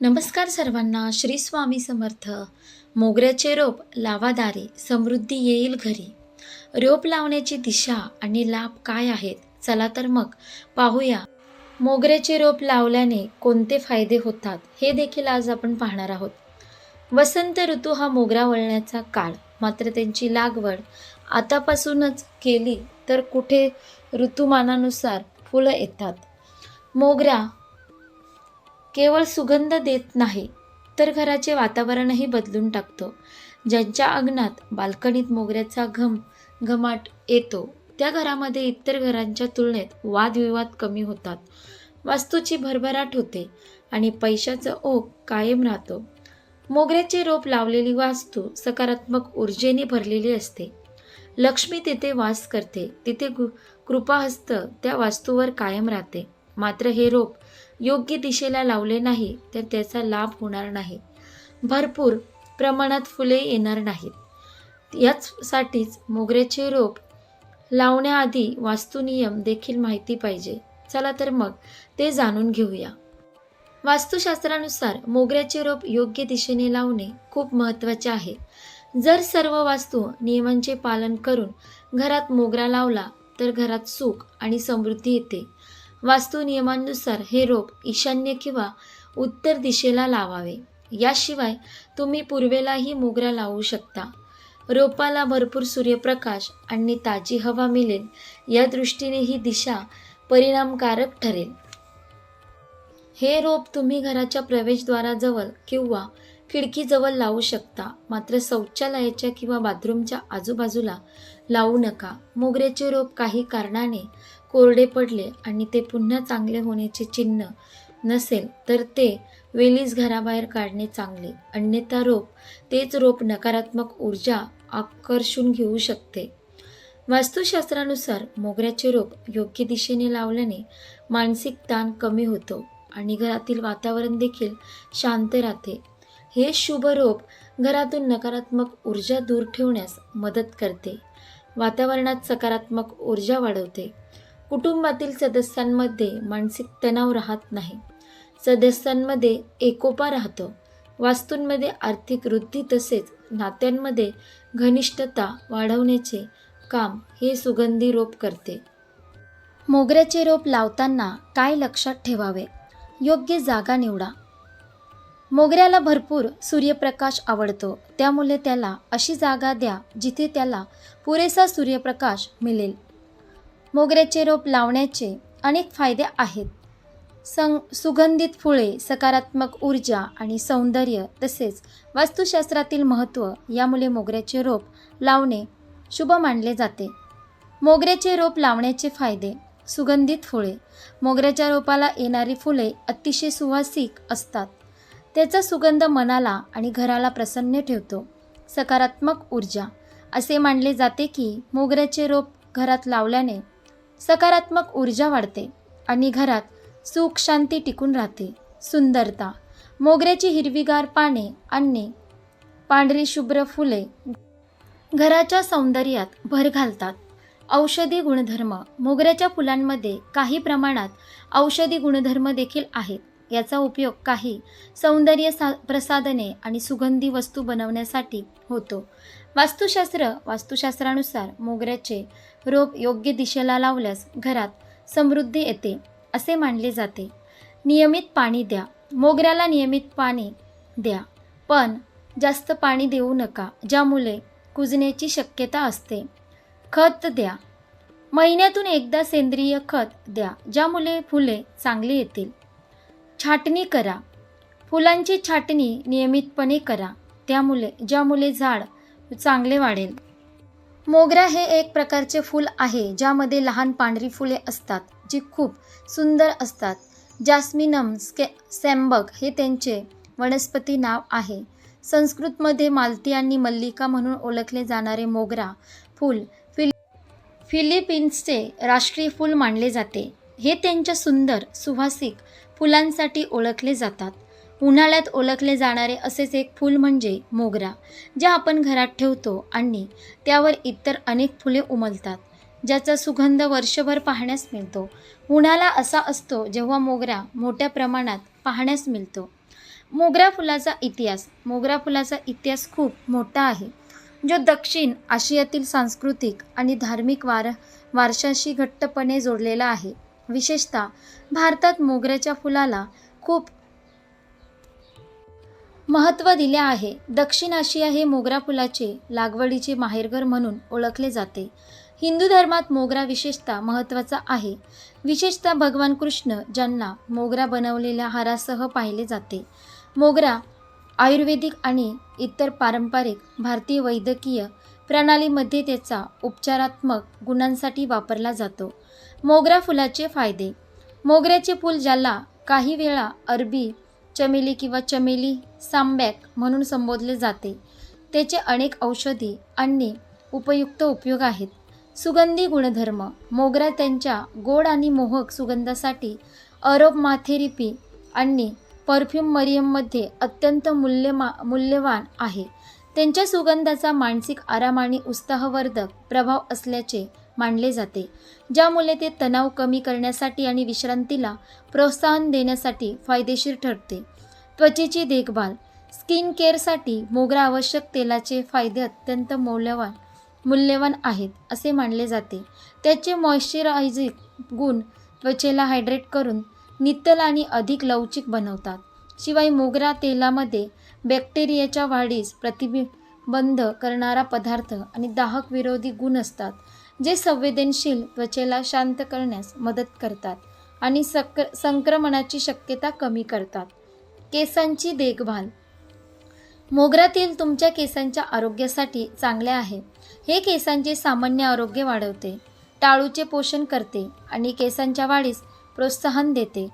नमस्कार सर्वांना श्री स्वामी समर्थ. मोगऱ्याचे रोप लावादारी समृद्धी येईल घरी. रोप लावण्याची दिशा आणि लाभ काय आहेत चला तर मग पाहूया. मोगऱ्याचे रोप लावल्याने कोणते फायदे होतात हे देखील आज आपण पाहणार आहोत. वसंत ऋतू हा मोगरा वळण्याचा काळ मात्र त्यांची लागवड आतापासूनच केली तर कुठे ऋतुमानानुसार फुलं येतात. मोगरा केवळ सुगंध देत नाही तर घराचे वातावरणही बदलून टाकतो. ज्यांच्या अंगणात बाल्कनीत मोगऱ्याचा घम घमाट येतो त्या घरामध्ये इतर घरांच्या तुलनेत वादविवाद कमी होतात. वास्तूची भरभराट होते आणि पैशाचं ओघ कायम राहतो. मोगऱ्याचे रोप लावलेली वास्तू सकारात्मक ऊर्जेने भरलेली असते. लक्ष्मी तिथे वास करते तिथे कृपाहस्त त्या वास्तूवर कायम राहते. मात्र हे रोप योग्य दिशेला लावले नाही तर त्याचा लाभ होणार नाही. भरपूर प्रमाणात फुले येणार नाहीत. याचसाठीच मोगऱ्याचे रोप लावण्याआधी वास्तुनियम देखील माहिती पाहिजे. चला तर मग ते जाणून घेऊया. वास्तुशास्त्रानुसार मोगऱ्याचे रोप योग्य दिशेने लावणे खूप महत्त्वाचे आहे. जर सर्व वास्तू नियमांचे पालन करून घरात मोगरा लावला तर घरात सुख आणि समृद्धी येते. वास्तू नियमांनुसार हे रोप ईशान्य किंवा उत्तर दिशेला लावावे. याशिवाय तुम्ही पूर्वेलाही मोगरा लावू शकता. रोपाला भरपूर सूर्यप्रकाश आणि ताजी हवा मिळेल या दृष्टीने ही दिशा परिणामकारक ठरेल. हे रोप तुम्ही घराच्या प्रवेशद्वाराजवळ किंवा खिडकीजवळ लावू शकता मात्र शौचालयाच्या किंवा बाथरूमच्या आजूबाजूला लावू नका. मोगऱ्याचे रोप काही कारणाने कोरडे पडले आणि ते पुन्हा चांगले होण्याचे चिन्ह नसेल तर ते वेलीस घराबाहेर काढणे चांगले. अन्यथा रोप तेच रोप नकारात्मक ऊर्जा आकर्षून घेऊ शकते. वास्तुशास्त्रानुसार मोगऱ्याचे रोप योग्य दिशेने लावल्याने मानसिक ताण कमी होतो आणि घरातील वातावरण देखील शांत राहते. हे शुभ रोप घरातून नकारात्मक ऊर्जा दूर ठेवण्यास मदत करते. वातावरणात सकारात्मक ऊर्जा वाढवते. कुटुंबातील सदस्यांमध्ये मानसिक तणाव राहत नाही. सदस्यांमध्ये एकोपा राहतो. वास्तूंमध्ये आर्थिक वृद्धी तसेच नात्यांमध्ये घनिष्ठता वाढवण्याचे काम हे सुगंधी रोप करते. मोगऱ्याचे रोप लावताना काय लक्षात ठेवावे? योग्य जागा निवडा. मोगऱ्याला भरपूर सूर्यप्रकाश आवडतो. त्यामुळे त्याला अशी जागा द्या जिथे त्याला पुरेसा सूर्यप्रकाश मिळेल. मोगऱ्याचे रोप लावण्याचे अनेक फायदे आहेत. सं सुगंधित फुले सकारात्मक ऊर्जा आणि सौंदर्य तसेच वास्तुशास्त्रातील महत्त्व यामुळे मोगऱ्याचे रोप लावणे शुभ मानले जाते. मोगऱ्याचे रोप लावण्याचे फायदे सुगंधित फुले मोगऱ्याच्या रोपाला येणारी फुले अतिशय सुवासिक असतात. त्याचा सुगंध मनाला आणि घराला प्रसन्न ठेवतो. सकारात्मक ऊर्जा असे मानले जाते की मोगऱ्याचे रोप घरात लावल्याने सकारात्मक ऊर्जा वाढते आणि घरात सुख शांती टिकून राहते. सुंदरता. मोगऱ्याची हिरवीगार पाने आणि पांढरी शुभ्र फुले घराच्या सौंदर्यात भर घालतात. औषधी गुणधर्म. मोगऱ्याच्या फुलांमध्ये काही प्रमाणात औषधी गुणधर्म देखील आहेत. याचा उपयोग काही सौंदर्य सा प्रसाधने आणि सुगंधी वस्तू बनवण्यासाठी होतो. वास्तुशास्त्र वास्तुशास्त्रानुसार मोगऱ्याचे रोप योग्य दिशेला लावल्यास घरात समृद्धी येते असे मानले जाते. नियमित पाणी द्या. मोगऱ्याला नियमित पाणी द्या. पण जास्त पाणी देऊ नका ज्यामुळे कुजण्याची शक्यता असते. खत द्या. महिन्यातून एकदा सेंद्रिय खत द्या ज्यामुळे फुले चांगली येतील. छाटणी करा. फुलांची छाटणी नियमितपणे करा त्यामुळे ज्यामुळे झाड चांगले वाढेल. मोगरा हे एक प्रकारचे फूल आहे ज्यामध्ये लहान पांढरी फुले असतात जी खूप सुंदर असतात. जास्मिनम स्के सॅम्बक हे त्यांचे वनस्पती नाव आहे. संस्कृतमध्ये मालती आणि मल्लिका म्हणून ओळखले जाणारे मोगरा फूल फिल फिलिपिन्सचे राष्ट्रीय फूल मानले जाते. हे त्यांच्या सुंदर सुवासिक फुलांसाठी ओळखले जातात. उन्हाळ्यात ओळखले जाणारे असेच एक फूल म्हणजे मोगरा जे आपण घरात ठेवतो आणि त्यावर इतर अनेक फुले उमलतात ज्याचा सुगंध वर्षभर पाहण्यास मिळतो. उन्हाळा असा असतो जेव्हा मोगरा मोठ्या प्रमाणात पाहण्यास मिळतो. मोगरा फुलाचा इतिहास मोगरा फुलाचा इतिहास खूप मोठा आहे जो दक्षिण आशियातील सांस्कृतिक आणि धार्मिक वार वारशाशी घट्टपणे जोडलेला आहे. विशेषतः भारतात मोगऱ्याच्या फुलाला खूप महत्त्व दिले आहे. दक्षिण आशिया हे मोगरा फुलाचे लागवडीचे माहेरघर म्हणून ओळखले जाते. हिंदू धर्मात मोगरा विशेषतः महत्त्वाचा आहे. विशेषतः भगवान कृष्ण ज्यांना मोगरा बनवलेल्या हारासह पाहिले जाते. मोगरा आयुर्वेदिक आणि इतर पारंपरिक भारतीय वैद्यकीय प्रणालीमध्ये त्याचा उपचारात्मक गुणांसाठी वापरला जातो. मोगरा फुलाचे फायदे. मोगऱ्याचे फूल ज्याला काही वेळा अरबी चमेली किंवा चमेली सांबॅक म्हणून संबोधले जाते. त्याचे अनेक औषधी आणि उपयुक्त उपयोग आहेत. सुगंधी गुणधर्म मोगरा त्यांच्या गोड आणि मोहक सुगंधासाठी अरोमाथेरपी आणि परफ्यूम मरियममध्ये अत्यंत मूल्यमा मूल्यवान आहे. त्यांच्या सुगंधाचा मानसिक आराम आणि उत्साहवर्धक प्रभाव असल्याचे मानले जाते ज्यामुळे ते तणाव कमी करण्यासाठी आणि विश्रांतीला प्रोत्साहन देण्यासाठी फायदेशीर ठरते. त्वचेची देखभाल स्किन केअरसाठी मोगरा आवश्यक तेलाचे फायदे अत्यंत मौल्यवान मूल्यवान आहेत असे मानले जाते. त्याचे मॉइश्चरायझिंग गुण त्वचेला हायड्रेट करून नितल आणि अधिक लवचिक बनवतात. शिवाय मोगरा तेलामध्ये बॅक्टेरियाच्या वाढीस प्रतिबंध करणारा पदार्थ आणि दाहक विरोधी गुण असतात. जे संवेदनशील त्वचेला शांत करण्यास मदत करतात आणि सक संक्रमणाची शक्यता कमी करतात. केसांची देखभाल. मोगरा तेल तुमच्या केसांच्या आरोग्यासाठी चांगले आहे. हे केसांचे सामान्य आरोग्य वाढवते. टाळूचे पोषण करते आणि केसांच्या वाढीस प्रोत्साहन देते.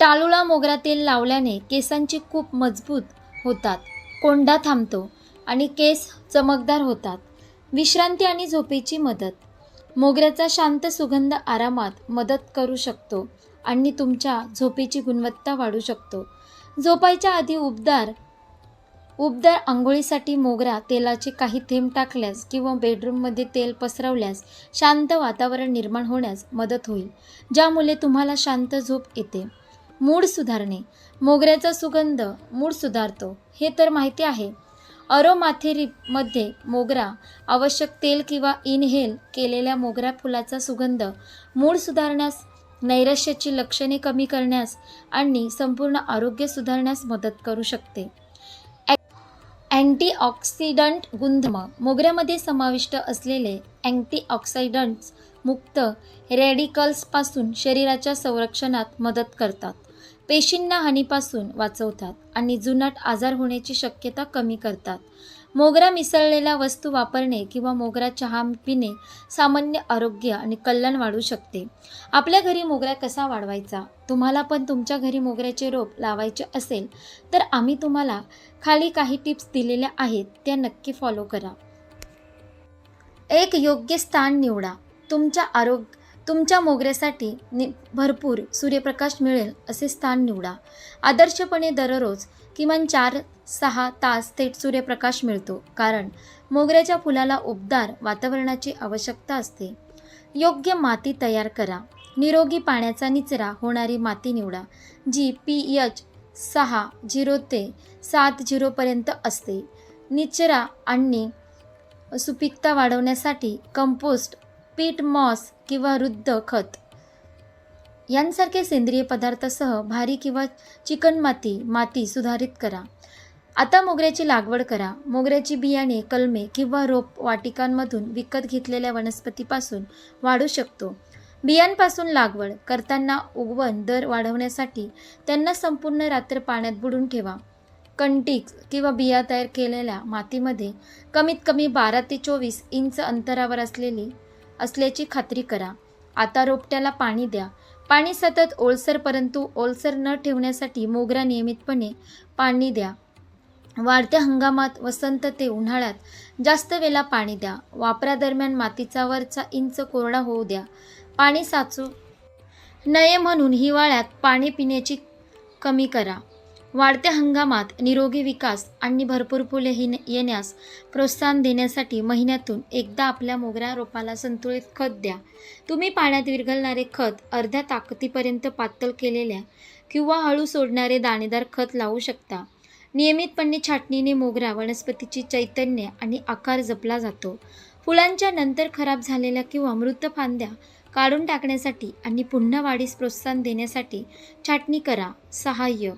टाळूला मोगरा तेल लावल्याने केसांची खूप मजबूत होतात कोंडा थांबतो आणि केस चमकदार होतात. विश्रांती आणि झोपेची मदत. मोगऱ्याचा शांत सुगंध आरामात मदत करू शकतो आणि तुमच्या झोपेची गुणवत्ता वाढू शकतो. झोपायच्या आधी उबदार उबदार आंघोळीसाठी मोगरा तेलाचे काही थेंब टाकल्यास किंवा बेडरूममध्ये तेल पसरवल्यास शांत वातावरण निर्माण होण्यास मदत होईल ज्यामुळे तुम्हाला शांत झोप येते. मूड सुधारणे. मोगऱ्याचा सुगंध मूड सुधारतो. हे तर माहिती आहे. अरोमाथेरीमध्ये मोगरा आवश्यक तेल किंवा इनहेल केलेल्या मोगरा फुलाचा सुगंध मूड सुधारण्यास नैराश्याची लक्षणे कमी करण्यास आणि संपूर्ण आरोग्य सुधारण्यास मदत करू शकते. अँटीऑक्सिडंट गुणधर्म मोगऱ्यामध्ये समाविष्ट असलेले अँटीऑक्सिडंट्स मुक्त रॅडिकल्सपासून शरीराच्या संरक्षणात मदत करतात. पेशींना हानीपासून वाचवतात आणि जुनाट आजार होण्याची शक्यता कमी करतात. मोगरा मिसळलेल्या वस्तू वापरणे किंवा मोगरा चहा पिणे सामान्य आरोग्य आणि कल्याण वाढू शकते. आपल्या घरी मोगरा कसा वाढवायचा? तुम्हाला पण तुमच्या घरी मोगऱ्याचे रोप लावायचे असेल तर आम्ही तुम्हाला खाली काही टिप्स दिलेल्या आहेत त्या नक्की फॉलो करा. एक योग्य स्थान निवडा. तुमच्या आरोग्य तुमच्या मोगऱ्यासाठी नि भरपूर सूर्यप्रकाश मिळेल असे स्थान निवडा. आदर्शपणे दररोज किमान चार सहा तास थेट सूर्यप्रकाश मिळतो कारण मोगऱ्याच्या फुलाला उबदार वातावरणाची आवश्यकता असते. योग्य माती तयार करा. निरोगी पाण्याचा निचरा होणारी माती निवडा जी पी एच सहा झिरो ते सात झिरोपर्यंत असते. निचरा आणि सुपीकता वाढवण्यासाठी कंपोस्ट पीट मॉस किंवा रुद्ध खत. यांसारखे सेंद्रिय पदार्थासह भारी किंवा चिकणमाती माती सुधारित करा. आता मोगऱ्याची लागवड करा. मोगऱ्याची बियाणे कलमे किंवा रोप वाटिकांमधून विकत घेतलेल्या वनस्पतीपासून वाढू शकतो. बियांपासून लागवड करताना उगवण दर वाढवण्यासाठी त्यांना संपूर्ण रात्र पाण्यात बुडून ठेवा. कंटिक किंवा बिया तयार केलेल्या मातीमध्ये कमीत कमी बारा ते चोवीस इंच अंतरावर असलेली असल्याची खात्री करा. आता रोपट्याला पाणी द्या. पाणी सतत ओलसर परंतु ओलसर न ठेवण्यासाठी मोगरा नियमितपणे पाणी द्या. वाढत्या हंगामात वसंत ते उन्हाळ्यात जास्त वेळा पाणी द्या. वापरादरम्यान मातीचा वरचा इंच कोरडा होऊ द्या. पाणी साचू नये म्हणून हिवाळ्यात पाणी पिण्याची कमी करा. वाढत्या हंगामात निरोगी विकास आणि भरपूर फुले ही येण्यास प्रोत्साहन देण्यासाठी महिन्यातून एकदा आपल्या मोगऱ्या रोपाला संतुलित खत द्या. तुम्ही पाण्यात विरघळणारे खत अर्ध्या ताकदीपर्यंत पातळ केलेल्या किंवा हळू सोडणारे दाणेदार खत लावू शकता. नियमितपणे छाटणीने मोगरा वनस्पतीची चैतन्य आणि आकार जपला जातो. फुलांच्या नंतर खराब झालेल्या किंवा मृत फांद्या काढून टाकण्यासाठी आणि पुन्हा वाढीस प्रोत्साहन देण्यासाठी छाटणी करा. सहाय्य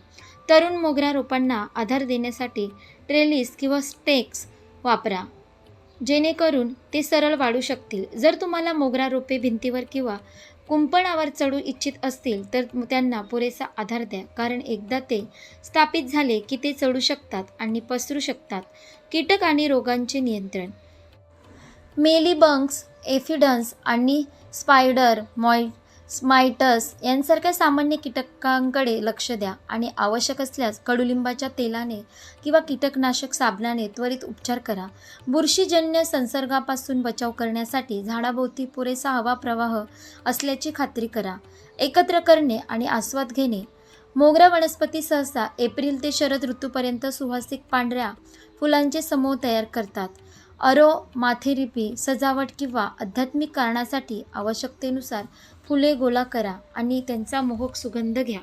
तरुण मोगरा रोपांना आधार देण्यासाठी ट्रेलिस किंवा स्टेक्स वापरा. जेणेकरून ते सरळ वाढू शकतील. जर तुम्हाला मोगरा रोपे भिंतीवर किंवा कुंपणावर चढू इच्छित असतील तर त्यांना पुरेसा आधार द्या. कारण एकदा ते स्थापित झाले की ते चढू शकतात आणि पसरू शकतात. कीटक आणि रोगांचे नियंत्रण. मेलीबंक्स एफिडन्स आणि स्पायडर मॉय स्मायटस यांसारख्या सामान्य कीटकांकडे लक्ष द्या आणि आवश्यक असल्यास कडुलिंबाच्या तेलाने किंवा कीटकनाशक साबणाने त्वरित उपचार करा. बुरशीजन्य संसर्गापासून बचाव करण्यासाठी झाडाभोवती पुरेसा हवा प्रवाह असल्याची खात्री करा. एकत्र करणे आणि आस्वाद घेणे. मोगरा वनस्पती सहसा एप्रिल ते शरद ऋतूपर्यंत सुवासिक पांढऱ्या फुलांचे समूह तयार करतात. अरो माथेरिपी सजावट किंवा आध्यात्मिक कारणासाठी आवश्यकतेनुसार फुले गोला करा आणि त्यांचा मोहक सुगंध घ्या.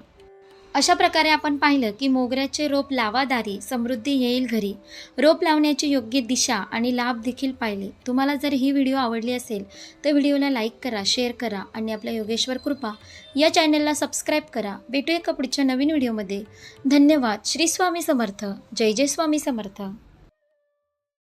अशा प्रकारे आपण पाहिलं की मोगऱ्याचे रोप लावादारी समृद्धी येईल घरी. रोप लावण्याची योग्य दिशा आणि लाभ देखील पाहिले. तुम्हाला जर ही व्हिडिओ आवडली असेल तर व्हिडिओला लाईक करा शेअर करा आणि आपल्या योगेश्वर कृपा या चॅनलला सबस्क्राईब करा. भेटूया का पुढच्या नवीन व्हिडिओमध्ये. धन्यवाद. श्री स्वामी समर्थ. जय जय स्वामी समर्थ.